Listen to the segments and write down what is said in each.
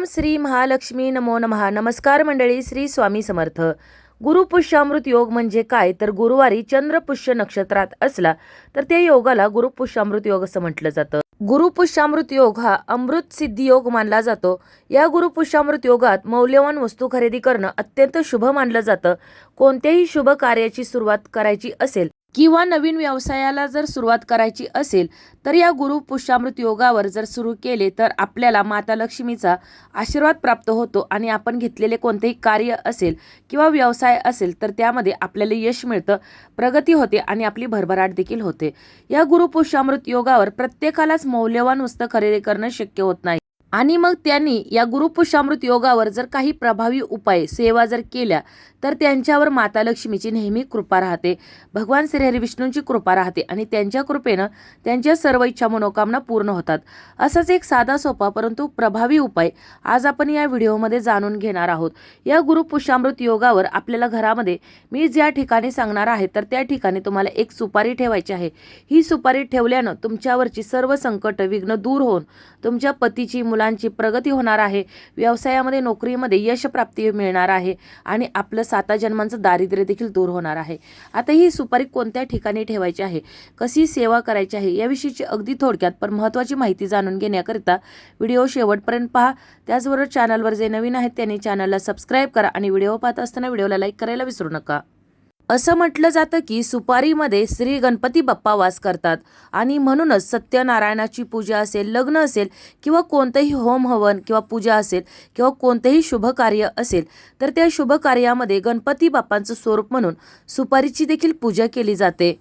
ओम श्री महालक्ष्मी नमो नमः. नमस्कार मंडळी श्री स्वामी समर्थ. गुरुपुष्यामृत योग म्हणजे काय? तर गुरुवारी चंद्रपुष्य नक्षत्रात असला तर त्या योगाला गुरुपुष्यामृत योग असं म्हटलं जातं. गुरुपुष्यामृत योग हा अमृत सिद्धी योग मानला जातो. या गुरुपुष्यामृत योगात मौल्यवान वस्तू खरेदी करणं अत्यंत शुभ मानलं जातं. कोणत्याही शुभ कार्याची सुरुवात करायची असेल किंवा नवीन व्यवसायाला जर सुरुवात करायची असेल तर या गुरु पुष्यामृत योगावर जर सुरू केले तर आपल्याला माता लक्ष्मीचा आशीर्वाद प्राप्त होतो आणि आपण घेतलेले कोणतेही कार्य असेल किंवा व्यवसाय असेल तर त्यामध्ये आपल्याला यश मिळतं प्रगती होते आणि आपली भरभराट देखील होते. या गुरु पुष्यामृत योगावर प्रत्येकालाच मौल्यवान वस्तू खरेदी करणं शक्य होत नाही. आणि मग त्यांनी या गुरुपुष्यामृत योगावर जर काही प्रभावी उपाय सेवा जर केल्या तर त्यांच्यावर माता लक्ष्मीची नेहमी कृपा राहते. भगवान श्रीहरी विष्णूंची कृपा राहते आणि त्यांच्या कृपेनं त्यांच्या सर्व इच्छा मनोकामना पूर्ण होतात. असंच एक साधा सोपा परंतु प्रभावी उपाय आज आपण या व्हिडिओमध्ये जाणून घेणार आहोत. या गुरुपुष्यामृत योगावर आपल्याला घरामध्ये मी ज्या ठिकाणी सांगणार आहे तर त्या ठिकाणी तुम्हाला एक सुपारी ठेवायची आहे. ही सुपारी ठेवल्यानं तुमच्यावरची सर्व संकट विघ्न दूर होऊन तुमच्या पतीची मुलांची प्रगती होणार आहे. व्यवसायामध्ये नोकरीमध्ये यश प्राप्ती मिळणार आहे आणि आपलं साता जन्मांचं दारिद्र्य देखील दूर होणार आहे. आता ही सुपारी कोणत्या ठिकाणी ठेवायची आहे? कशी सेवा करायची आहे? याविषयीची अगदी थोडक्यात पण महत्त्वाची माहिती जाणून घेण्याकरिता व्हिडिओ शेवटपर्यंत पहा. त्याचबरोबर चॅनलवर जे नवीन आहेत त्यांनी चॅनलला सबस्क्राईब करा आणि व्हिडिओ पाहत असताना व्हिडिओला लाईक करायला विसरू नका. असं म्हटलं जातं की सुपारीमध्ये श्री गणपती बाप्पा वास करतात. आणि म्हणूनच सत्यनारायणाची पूजा असेल लग्न असेल किंवा कोणतंही होम हवन किंवा पूजा असेल किंवा कोणतेही शुभ कार्य असेल तर त्या शुभ कार्यामध्ये गणपती बाप्पांचं स्वरूप म्हणून सुपारीची देखील पूजा केली जाते.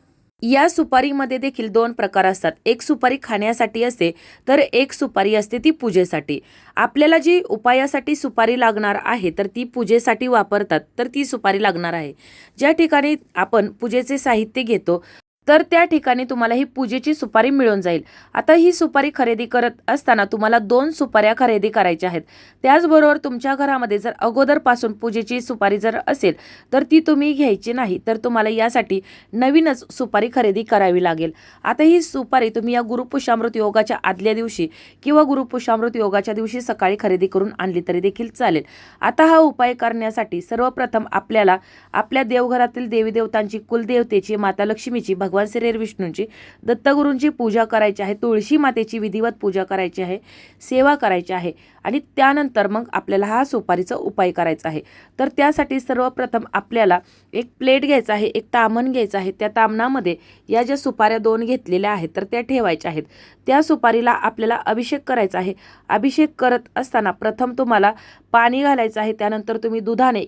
या सुपारीमध्ये देखील दोन प्रकार असतात. एक सुपारी खाण्यासाठी असते तर एक सुपारी असते ती पूजेसाठी. आपल्याला जी उपायासाठी सुपारी लागणार आहे तर ती पूजेसाठी वापरतात तर ती सुपारी लागणार आहे. ज्या ठिकाणी आपण पूजेचे साहित्य घेतो तर त्या ठिकाणी तुम्हाला ही पूजेची सुपारी मिळून जाईल. आता ही सुपारी खरेदी करत असताना तुम्हाला दोन सुपाऱ्या खरेदी करायच्या आहेत. त्याचबरोबर तुमच्या घरामध्ये जर अगोदरपासून पूजेची सुपारी जर असेल तर ती तुम्ही घ्यायची नाही तर तुम्हाला यासाठी नवीनच सुपारी खरेदी करावी लागेल. आता ही सुपारी तुम्ही या गुरुपुषामृत योगाच्या आदल्या दिवशी किंवा गुरुपुषामृत योगाच्या दिवशी सकाळी खरेदी करून आणली तरी देखील चालेल. आता हा उपाय करण्यासाठी सर्वप्रथम आपल्याला आपल्या देवघरातील देवी देवतांची कुलदेवतेची माता लक्ष्मीची भगवान श्री विष्णूंची दत्तगुरूंची पूजा करायची आहे तुळशी मातेची विधिवत पूजा करायची आहे सेवा करायची आहे आणि त्यानंतर मग आपल्याला हा सुपारीचा उपाय करायचा आहे. तर त्यासाठी सर्वप्रथम आपल्याला एक प्लेट घ्यायचा आहे एक तामण घ्यायचं आहे. त्या तामणामध्ये या ज्या सुपाऱ्या दोन घेतलेल्या आहेत तर त्या ठेवायच्या आहेत. त्या सुपारीला आपल्याला अभिषेक करायचा आहे. अभिषेक करत असताना प्रथम तुम्हाला पाणी घालायचं आहे त्यानंतर तुम्ही दुधाने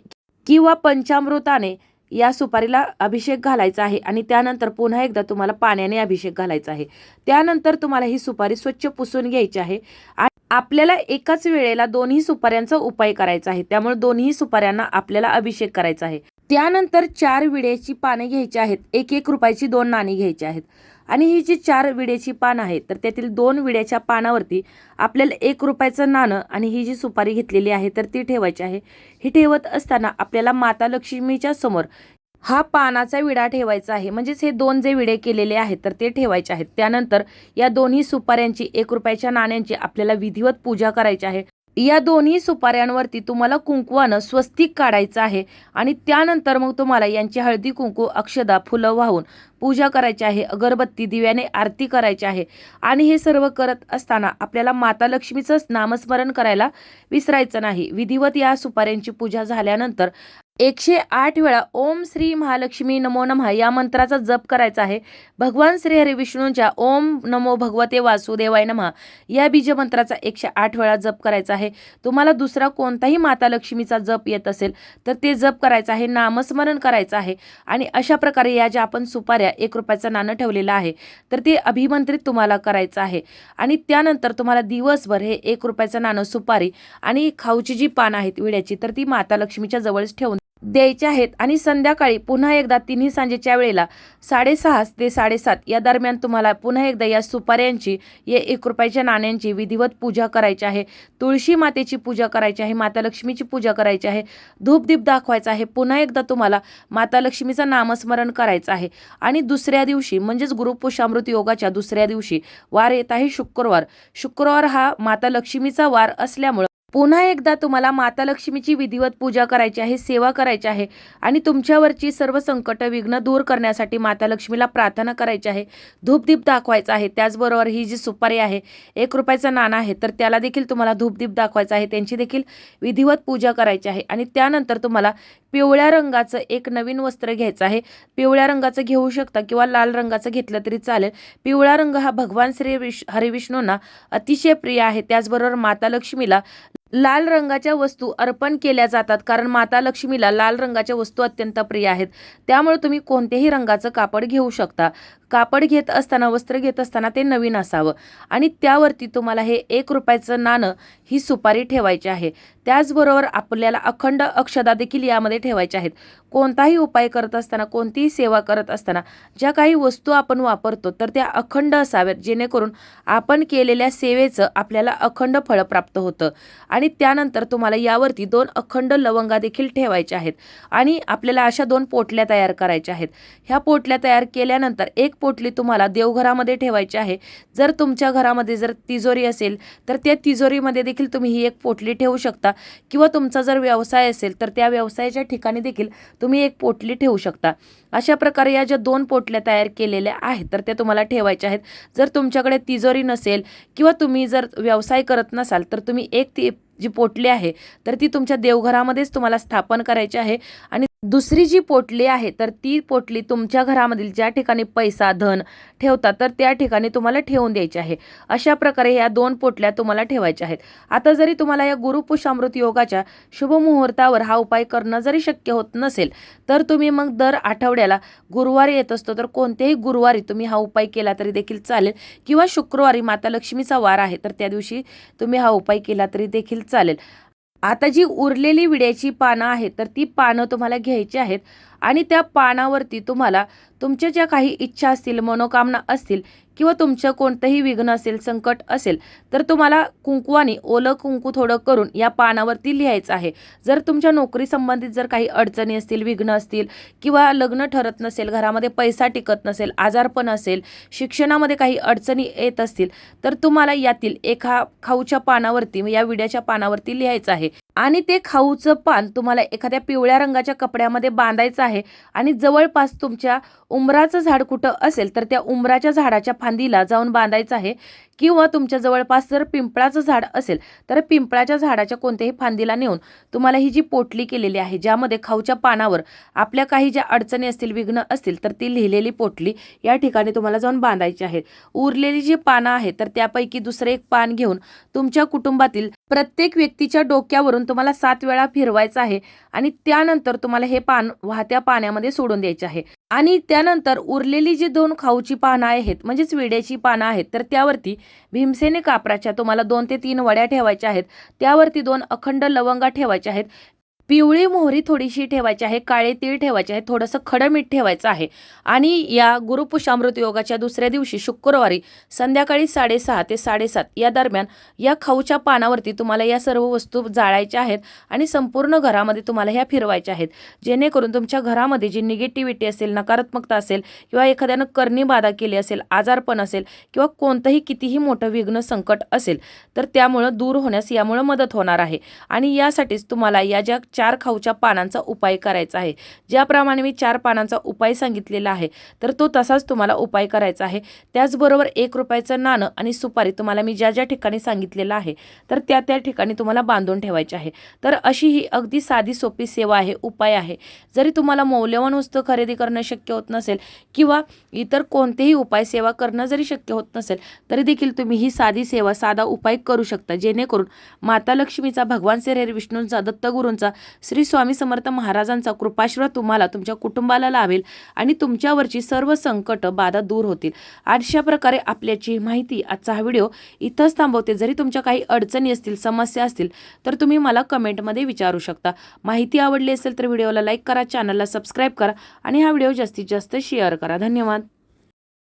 किंवा पंचामृताने या सुपारीला अभिषेक घालायचा आहे आणि त्यानंतर पुन्हा एकदा तुम्हाला पाण्याने अभिषेक घालायचा आहे. त्यानंतर तुम्हाला ही सुपारी स्वच्छ पुसून घ्यायची आहे आणि आपल्याला एकाच वेळेला दोन्ही सुपाऱ्यांचा उपाय करायचा आहे. त्यामुळे दोन्ही सुपाऱ्यांना आपल्याला अभिषेक करायचा आहे. त्यानंतर चार विड्याची पाने घ्यायची आहेत. एक एक रुपयाची दोन नाणी घ्यायची आहेत. आणि ही जी चार विड्याची पानं आहेत तर त्यातील दोन विड्याच्या पानावरती आपल्याला एक रुपयाचं नाणं आणि ही जी सुपारी घेतलेली आहे तर ती ठेवायची आहे. ही ठेवत असताना आपल्याला माता लक्ष्मीच्या समोर हा पानाचा विडा ठेवायचा आहे. म्हणजेच हे दोन जे विडे केलेले आहेत तर ते ठेवायचे आहेत. त्यानंतर या दोन्ही सुपाऱ्यांची एक रुपयाच्या नाण्यांची आपल्याला विधिवत पूजा करायची आहे. या दोन्ही सुपाऱ्यांवरती तुम्हाला कुंकवानं स्वस्तिक काढायचं आहे. आणि त्यानंतर मग तुम्हाला यांची हळदी कुंकू अक्षदा फुलं वाहून पूजा करायची आहे. अगरबत्ती दिव्याने आरती करायची आहे. आणि हे सर्व करत असताना आपल्याला माता लक्ष्मीचंच नामस्मरण करायला विसरायचं नाही. विधिवत या सुपाऱ्यांची पूजा झाल्यानंतर एकशे आठ वेळा ओम श्री महालक्ष्मी नमो नमः या मंत्राचा जप करायचा आहे. भगवान श्री हरी विष्णूंच्या ओम नमो भगवते वासुदेवाय नमः या बीजमंत्राचा एकशे आठ वेळा जप करायचा आहे. तुम्हाला दुसरा कोणताही माता लक्ष्मीचा जप येत असेल तर ते जप करायचं आहे नामस्मरण करायचं आहे. आणि अशा प्रकारे या ज्या आपण सुपाऱ्या एक रुपयाचं नाणं ठेवलेलं आहे तर ते अभिमंत्रित तुम्हाला करायचं आहे. आणि त्यानंतर तुम्हाला दिवसभर हे एक रुपयाचं नाणं सुपारी आणि खाऊची जी पानं आहेत विड्याची तर ती माता लक्ष्मीच्या जवळच ठेवून द्यायचे आहेत. आणि संध्याकाळी पुन्हा एकदा तिन्ही सांजेच्या वेळेला साडेसहा ते साडेसात या दरम्यान तुम्हाला पुन्हा एकदा या सुपाऱ्यांची या एक रुपयाच्या नाण्यांची विधिवत पूजा करायची आहे. तुळशी मातेची पूजा करायची आहे माता लक्ष्मीची पूजा करायची आहे धूपदीप दाखवायचा आहे. पुन्हा एकदा तुम्हाला माता लक्ष्मीचं नामस्मरण करायचं आहे. आणि दुसऱ्या दिवशी म्हणजेच गुरुपुषामृत योगाच्या दुसऱ्या दिवशी वार येत आहे शुक्रवार. शुक्रवार हा माता लक्ष्मीचा वार असल्यामुळं पुन्हा एकदा तुम्हाला माता लक्ष्मीची विधिवत पूजा करायची आहे सेवा करायची आहे आणि तुमच्यावरची सर्व संकट विघ्न दूर करण्यासाठी माता लक्ष्मीला प्रार्थना करायची आहे. धूपदीप दाखवायचा आहे त्याचबरोबर ही जी सुपारी आहे एक रुपयाचं नाणं आहे तर त्याला देखील तुम्हाला धूपदीप दाखवायचा आहे. त्यांची देखील विधिवत पूजा करायची आहे आणि त्यानंतर तुम्हाला पिवळ्या रंगाचं एक नवीन वस्त्र घ्यायचं आहे. पिवळ्या रंगाचं घेऊ शकता किंवा लाल रंगाचं घेतलं तरी चालेल. पिवळा रंग हा भगवान श्री विष हरिविष्णूंना अतिशय प्रिय आहे. त्याचबरोबर माता लक्ष्मीला लाल रंगाच्या वस्तू अर्पण केल्या जातात कारण माता लक्ष्मीला लाल रंगाच्या वस्तू अत्यंत प्रिय आहेत. त्यामुळे तुम्ही कोणत्याही रंगाचं कापड घेऊ शकता. कापड घेत असताना वस्त्र घेत असताना ते नवीन असावं. आणि त्यावरती तुम्हाला हे एक रुपयाचं नाणं ही सुपारी ठेवायची आहे. त्याचबरोबर आपल्याला अखंड अक्षदा देखील यामध्ये ठेवायच्या आहेत. कोणताही उपाय करत असताना कोणतीही सेवा करत असताना ज्या काही वस्तू आपण वापरतो तर त्या अखंड असाव्यात जेणेकरून आपण केलेल्या सेवेचं आपल्याला अखंड फळ प्राप्त होतं. आणि आणि त्यानंतर तुम्हाला यावरती दोन अखंड लवंगा देखील ठेवायच्या आहेत. आणि आपल्याला अशा दोन पोटल्या तयार करायच्या आहेत. ह्या पोटल्या तयार केल्यानंतर एक पोटली तुम्हाला देवघरामध्ये ठेवायची आहे. जर तुमच्या घरामध्ये जर तिजोरी असेल तर त्या तिजोरीमध्ये देखील तुम्ही ही एक पोटली ठेवू शकता. किंवा तुमचा जर व्यवसाय असेल तर त्या व्यवसायाच्या ठिकाणी देखील तुम्ही एक पोटली ठेवू शकता. अशा प्रकारे या ज्या दोन पोटल्या तयार केलेल्या आहेत तर त्या तुम्हाला ठेवायच्या आहेत. जर तुमच्याकडे तिजोरी नसेल किंवा तुम्ही जर व्यवसाय करत नसाल तर तुम्ही एक ती जी पोटली आहे तर ती तुमच्या देवघरामध्येच तुम्हाला स्थापन करायची आहे. आणि दुसरी जी पोटली आहे तर ती पोटली तुमच्या घरामधील ज्या ठिकाणी पैसा धन ठेवतात तर त्या ठिकाणी तुम्हाला ठेवून द्यायची आहे. अशा प्रकारे या दोन पोटल्या तुम्हाला ठेवायच्या आहेत. आता जरी तुम्हाला या गुरुपुषामृत योगाच्या शुभ मुहूर्तावर हा उपाय करणं जरी शक्य होत नसेल तर तुम्ही मग दर आठवड्याला गुरुवारी येत असतो तर कोणत्याही गुरुवारी तुम्ही हा उपाय केला तरी देखील चालेल. किंवा शुक्रवारी माता लक्ष्मीचा वार आहे तर त्या दिवशी तुम्ही हा उपाय केला तरी देखील चालेल. आता जी उरलेली विड्याची पानं आहेत तर ती पानं तुम्हाला घ्यायची आहेत. आणि त्या पानावरती तुम्हाला तुमच्या ज्या काही इच्छा असतील मनोकामना असतील किंवा तुमचं कोणतंही विघ्न असेल संकट असेल तर तुम्हाला कुंकवानी ओलं कुंकू थोडं करून या पानावरती लिहायचं आहे. जर तुमच्या नोकरी संबंधित जर काही अडचणी असतील विघ्न असतील किंवा लग्न ठरत नसेल घरामध्ये पैसा टिकत नसेल आजारपण असेल शिक्षणामध्ये काही अडचणी येत असतील तर तुम्हाला यातील एका खाऊच्या पानावरती या विड्याच्या पानावरती लिहायचं आहे. आणि ते खाऊचं पान तुम्हाला एखाद्या पिवळ्या रंगाच्या कपड्यामध्ये बांधायचं आहे आहे. आणि जवळपास तुमच्या उंबराचं झाड कुठं असेल तर त्या उंबराच्या झाडाच्या फांदीला जाऊन बांधायचं आहे. किंवा तुमच्या जवळपास जर पिंपळाचं झाड असेल तर पिंपळाच्या झाडाच्या कोणत्याही फांदीला नेऊन तुम्हाला ही जी पोटली केलेली आहे ज्यामध्ये खाऊच्या पानावर आपल्या काही ज्या अडचणी असतील विघ्न असतील तर ती लिहिलेली पोटली या ठिकाणी तुम्हाला जाऊन बांधायची आहे. उरलेली जी पानं आहेत तर त्यापैकी दुसरं एक पान घेऊन तुमच्या कुटुंबातील प्रत्येक व्यक्तीच्या डोक्यावरून तुम्हाला सात वेळा फिरवायचं आहे आणि त्यानंतर तुम्हाला हे पान वाहत्या पाण्यामध्ये सोडून द्यायचे आहे. आणि त्यानंतर उरलेली जी दोन खाऊची पानं आहेत म्हणजेच विड्याची पानं आहेत तर त्यावरती भीमसेने कापराच्या तुम्हाला दोन ते तीन वड्या ठेवायच्या आहेत त्यावरती दोन अखंड लवंगा ठेवायच्या आहेत पिवळी मोहरी थोडीशी ठेवायची आहे काळे तीळ ठेवायचे आहे थोडंसं खडं मीठ ठेवायचं आहे. आणि या गुरुपुषामृत योगाच्या दुसऱ्या दिवशी शुक्रवारी संध्याकाळी साडेसहा ते साडेसात या दरम्यान या खाऊच्या पानावरती तुम्हाला या सर्व वस्तू जाळायच्या आहेत आणि संपूर्ण घरामध्ये तुम्हाला ह्या फिरवायच्या आहेत. जेणेकरून तुमच्या घरामध्ये जी निगेटिव्हिटी असेल नकारात्मकता असेल किंवा एखाद्यानं करणी बाधा केली असेल आजारपण असेल किंवा कोणतंही कितीही मोठं विघ्न संकट असेल तर त्यामुळं दूर होण्यास यामुळं मदत होणार आहे. आणि यासाठीच तुम्हाला या ज्या चार खाऊच्या पानांचा उपाय करायचा आहे. ज्याप्रमाणे मी चार पानांचा उपाय सांगितलेला आहे तर तो तसाच तुम्हाला उपाय करायचा आहे. त्याचबरोबर एक रुपयाचं नाणं आणि सुपारी तुम्हाला मी ज्या ज्या ठिकाणी सांगितलेलं आहे तर त्या त्या ठिकाणी तुम्हाला बांधून ठेवायचे आहे. तर अशी ही अगदी साधी सोपी सेवा आहे उपाय आहे. जरी तुम्हाला मौल्यवान वस्तू खरेदी करणं शक्य होत नसेल किंवा इतर कोणतेही उपाय सेवा करणं जरी शक्य होत नसेल तरी देखील तुम्ही ही साधी सेवा साधा उपाय करू शकता. जेणेकरून माता लक्ष्मीचा भगवान श्री विष्णूंचा दत्तगुरूंचा श्री स्वामी समर्थ महाराजांचा कृपाश्रय तुम्हाला तुमच्या कुटुंबाला लाभेल आणि तुमच्यावरची सर्व संकट बाधा दूर होतील. अशा प्रकारे आपल्याची माहिती आजचा हा व्हिडिओ इथंच थांबवते. जरी तुमच्या काही अडचणी असतील समस्या असतील तर तुम्ही मला कमेंटमध्ये विचारू शकता. माहिती आवडली असेल तर व्हिडिओला लाईक करा चॅनलला सबस्क्राईब करा आणि हा व्हिडिओ जास्तीत जास्त शेअर करा. धन्यवाद.